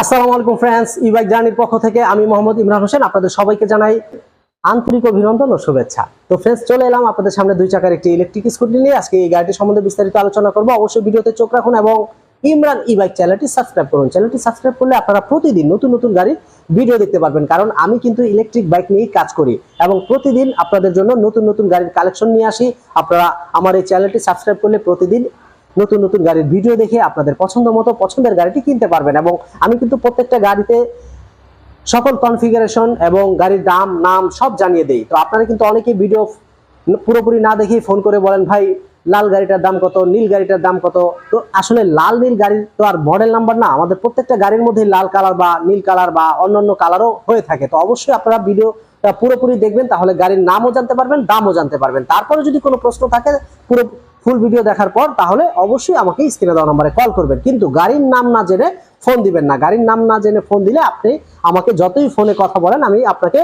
আসসালামু আলাইকুম ফ্রেন্ডস ই বাইক জার্নির পক্ষ থেকে আমি মোহাম্মদ ইমরান হোসেন আপনাদের সবাইকে জানাই আন্তরিক অভিনন্দন ও শুভেচ্ছা। তো ফ্রেন্ডস চলে এলাম আপনাদের সামনে দুই চাকার একটি ইলেকট্রিক স্কুটি নিয়ে। আজকে এই গাড়িটি সম্বন্ধে বিস্তারিত আলোচনা করব। অবশ্যই ভিডিওতে চোখ রাখুন এবং ইমরান ই বাইক চ্যানেলটি সাবস্ক্রাইব করুন। চ্যানেলটি সাবস্ক্রাইব করলে আপনারা প্রতিদিন নতুন নতুন গাড়ির ভিডিও দেখতে পারবেন। কারণ আমি কিন্তু ইলেকট্রিক বাইক নিয়েই কাজ করি এবং প্রতিদিন আপনাদের জন্য নতুন নতুন গাড়ির কালেকশন নিয়ে আসি। আপনারা আমার এই চ্যানেলটি সাবস্ক্রাইব করলে প্রতিদিন নতুন নতুন গাড়ির ভিডিও দেখে আপনাদের পছন্দ মতো পছন্দের গাড়িটি কিনতে পারবেন। এবং আমি কিন্তু প্রত্যেকটা গাড়িতে সকল কনফিগারেশন এবং গাড়ির দাম, নাম সব জানিয়ে দেই। তো আপনারা কিন্তু অনেকেই ভিডিও পুরোপুরি না দেখেই ফোন করে বলেন, ভাই, লাল গাড়িটার দাম কত? নীল গাড়িটার দাম কত? তো আসলে লাল নীল গাড়ির তো আর মডেল নাম্বার না। আমাদের প্রত্যেকটা গাড়ির মধ্যে লাল কালার বা নীল কালার বা অন্যান্য কালারও হয়ে থাকে। তো অবশ্যই আপনারা ভিডিও পুরোপুরি দেখবেন, তাহলে গাড়ির নামও জানতে পারবেন, দামও জানতে পারবেন। তারপরে যদি কোনো প্রশ্ন থাকে, পুরো ফুল ভিডিও দেখার পর তাহলে অবশ্যই আমাকে স্ক্রিনে দেওয়া নাম্বারে কল করবেন। কিন্তু গাড়ির নাম না জেনে ফোন দিবেন না। গাড়ির নাম না জেনে ফোন দিলে আপনি আমাকে যতই ফোনে কথা বলেন, আমি আপনাকে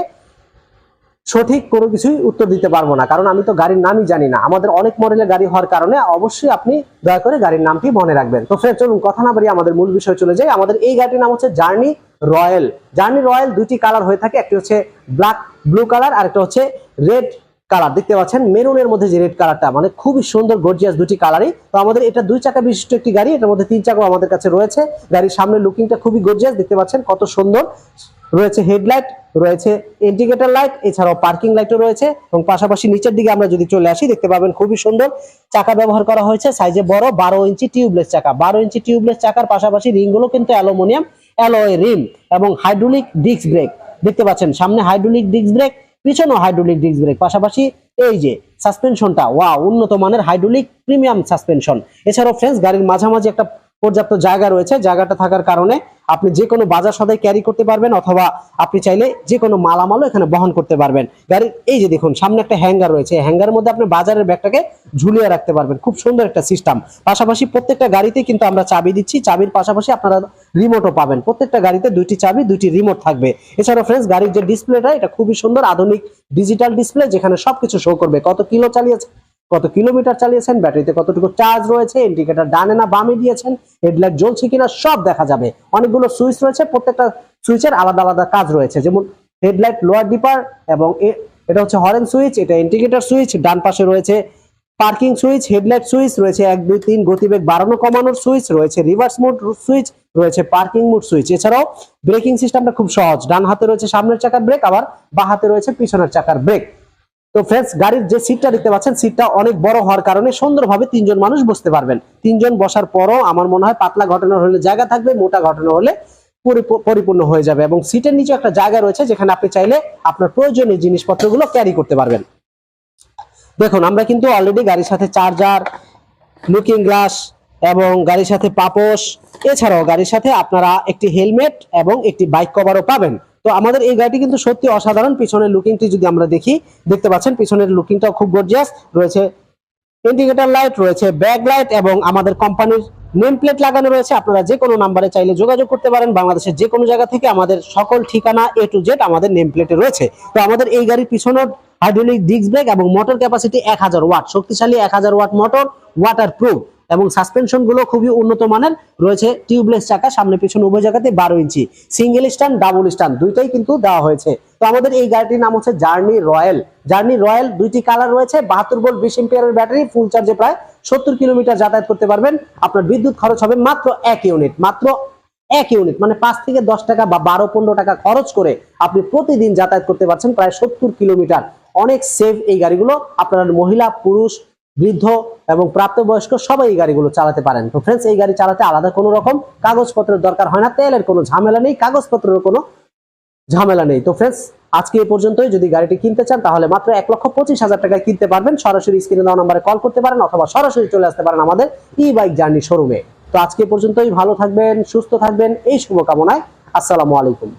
সঠিক কোনো কিছুই উত্তর দিতে পারব না। কারণ আমি তো গাড়ির নামই জানি না। আমাদের অনেক মডেলের গাড়ি হওয়ার কারণে অবশ্যই আপনি দয়া করে গাড়ির নামটি মনে রাখবেন। তো ফ্রেন্ড চলুন কথা না বাড়িয়ে আমাদের মূল বিষয় চলে যাই। আমাদের এই গাড়িটির নাম হচ্ছে জার্নি রয়্যাল জার্নি রয়্যাল দুইটি কালার হয়ে থাকে। একটি হচ্ছে ব্ল্যাক ব্লু কালার আর একটা হচ্ছে রেড কালার। দেখতে পাচ্ছেন, মেরুনের মধ্যে যে রেড কালারটা মানে খুবই সুন্দর গর্জিয়াস দুটি কালারই। তো আমাদের এটা দুই চাকা বিশিষ্ট একটি গাড়ি, এটার মধ্যে তিন চাকাও আমাদের কাছে রয়েছে। গাড়ির সামনে লুকিংটা খুবই গর্জিয়াস দেখতে পাচ্ছেন কত সুন্দর। রয়েছে হেডলাইট রয়েছে ইন্ডিকেটর লাইট এছাড়াও পার্কিং লাইটও রয়েছে। এবং পাশাপাশি নিচের দিকে আমরা যদি চলে আসি, দেখতে পাবেন খুবই সুন্দর চাকা ব্যবহার করা হয়েছে সাইজে বড়, বারো ইঞ্চি টিউবলেস চাকা। বারো ইঞ্চি টিউবলেস চাকার পাশাপাশি রিংগুলো কিন্তু অ্যালুমিনিয়াম অ্যালয় রিম এবং হাইড্রোলিক ডিস্ক ব্রেক দেখতে পাচ্ছেন, সামনে হাইড্রোলিক ডিস্ক ব্রেক পিছনেও হাইড্রোলিক ডিস্ক ব্রেক পাশাপাশি এই যে সাসপেনশনটা ওয়া উন্নত মানের হাইড্রোলিক প্রিমিয়াম সাসপেনশন এছাড়াও ফ্রেন্ডস গাড়ির মাঝামাঝি একটা পর্যাপ্ত জায়গা রয়েছে, জায়গাটা থাকার কারণে আপনি যে কোনো বাজার সদাই ক্যারি করতে পারবেন অথবা আপনি চাইলে যে কোনো মালামালও এখানে বহন করতে পারবেন। গাড়ির, এই যে দেখুন, সামনে একটা হ্যাঙ্গার রয়েছে হ্যাঙ্গারের মধ্যে আপনি বাজারের ব্যাগটাকে ঝুলিয়ে রাখতে পারবেন। খুব সুন্দর একটা সিস্টেম পাশাপাশি প্রত্যেকটা গাড়িতে কিন্তু আমরা চাবি দিচ্ছি, চাবির পাশাপাশি আপনারা রিমোটও পাবেন। প্রত্যেকটা গাড়িতে দুইটি চাবি, দুইটি রিমোট থাকবে। এছাড়াও ফ্রেন্ডস গাড়ির যে ডিসপ্লেটা এটা খুবই সুন্দর, আধুনিক ডিজিটাল ডিসপ্লে যেখানে সবকিছু শো করবে। কত কিলো চালিয়েছে? কত কিলোমিটার চালিয়েছেন, ব্যাটারিতে কতটুকু চার্জ রয়েছে ইন্ডিকেটার ডানে না বামে দিয়েছেন হেডলাইট জ্বলছে কিনা সব দেখা যাবে। অনেকগুলো সুইচ রয়েছে, প্রত্যেকটা সুইচের আলাদা আলাদা কাজ রয়েছে, যেমন হেডলাইট লোয়ার ডিপার এবং এটা হচ্ছে হরেন সুইচ এটা ইন্ডিকেটার সুইচ ডান পাশে রয়েছে পার্কিং সুইচ হেডলাইট সুইচ রয়েছে এক, দুই, তিন, গতিবেগ বাড়ানো, কমানোর সুইচ রয়েছে রিভার্স মোড সুইচ রয়েছে পার্কিং মোড সুইচ এছাড়াও ব্রেকিং সিস্টেমটা খুব সহজ, ডান হাতে রয়েছে সামনের চাকার ব্রেক আবার বা হাতে রয়েছে পিছনের চাকার ব্রেক তো ফ্রেন্ডস গাড়ির যে সিটটা দেখতে পাচ্ছেন সিটটা অনেক বড় হওয়ার কারণে সুন্দরভাবে তিনজন মানুষ বসতে পারবেন। তিনজন বসার পরও আমার মনে হয় পাতলা ঘটনা হলে জায়গা থাকবে, মোটা ঘটনা হলে পরিপূ- পরিপূর্ণ হয়ে যাবে এবং সিটের নিচে একটা জায়গা রয়েছে যেখানে আপনি চাইলে আপনার প্রয়োজনীয় জিনিসপত্রগুলো ক্যারি করতে পারবেন। দেখুন, আমরা কিন্তু অলরেডি গাড়ির সাথে চার্জার লুকিং গ্লাস এবং গাড়ির সাথে পাপোশ, এছাড়াও গাড়ির সাথে আপনারা একটি হেলমেট এবং একটি বাইক কভারও পাবেন। তো আমাদের এই গাড়িটি কিন্তু সত্যি অসাধারণ। পিছনের লুকিংটি যদি আমরা দেখি, দেখতে পাচ্ছেন পিছনের লুকিংটাও খুব গর্জিয়াস রয়েছে ইন্ডিকেটর লাইট রয়েছে ব্যাক লাইট এবং আমাদের কোম্পানির নেম প্লেট লাগানো রয়েছে। আপনারা যে কোনো নাম্বারে চাইলে যোগাযোগ করতে পারেন। বাংলাদেশের যে কোনো জায়গা থেকে আমাদের সকল ঠিকানা এ টু জেড আমাদের নেম প্লেটে রয়েছে। তো আমাদের এই গাড়ির পিছনের হাইড্রোলিক ডিস্ক ব্রেক এবং মোটর ক্যাপাসিটি এক হাজার ওয়াট শক্তিশালী এক হাজার ওয়াট মোটর ওয়াটার প্রুফ এবং সাসপেনশনগুলো খুবই উন্নত মানের। রয়েছে টিউবলেস চাকা, সামনে পিছনে উভয় জায়গাতে বারো inch. Single stand double stand দুইটাই কিন্তু দেওয়া হয়েছে। তো আমাদের এই গাড়িটির নাম হচ্ছে জার্নি রয়্যাল জার্নি রয়্যাল দুইটি কালার রয়েছে, বাহাত্তর ভোল্ট বিশ এম্পিয়ারের ব্যাটারি ফুল চার্জে প্রায় সত্তর কিলোমিটার যাতায়াত করতে পারবেন। আপনার বিদ্যুৎ খরচ হবে মাত্র এক ইউনিট মাত্র এক ইউনিট মানে পাঁচ থেকে দশ টাকা বা বারো, পনেরো টাকা খরচ করে আপনি প্রতিদিন যাতায়াত করতে পারছেন প্রায় সত্তর কিলোমিটার। অনেক সেফ এই গাড়িগুলো। আপনার মহিলা, পুরুষ বৃদ্ধ এবং প্রাপ্তবয়স্ক সবাই এই গাড়িগুলো চালাতে পারেন। তো ফ্রেন্ডস এই গাড়ি চালাতে আলাদা কোনো রকম কাগজপত্রের দরকার হয় না, তেলের কোনো ঝামেলা নেই কাগজপত্রের কোনো ঝামেলা নেই। তো ফ্রেন্ডস আজকে এই পর্যন্তই। যদি গাড়িটি কিনতে চান, তাহলে মাত্র এক লক্ষ পঁচিশ হাজার টাকায় কিনতে পারবেন। সরাসরি স্ক্রিনে দেওয়া নাম্বারে কল করতে পারেন অথবা সরাসরি চলে আসতে পারেন আমাদের ই বাইক জার্নি শোরুমে তো আজকে পর্যন্তই। ভালো থাকবেন, সুস্থ থাকবেন। এই শুভকামনায় আসসালামু আলাইকুম।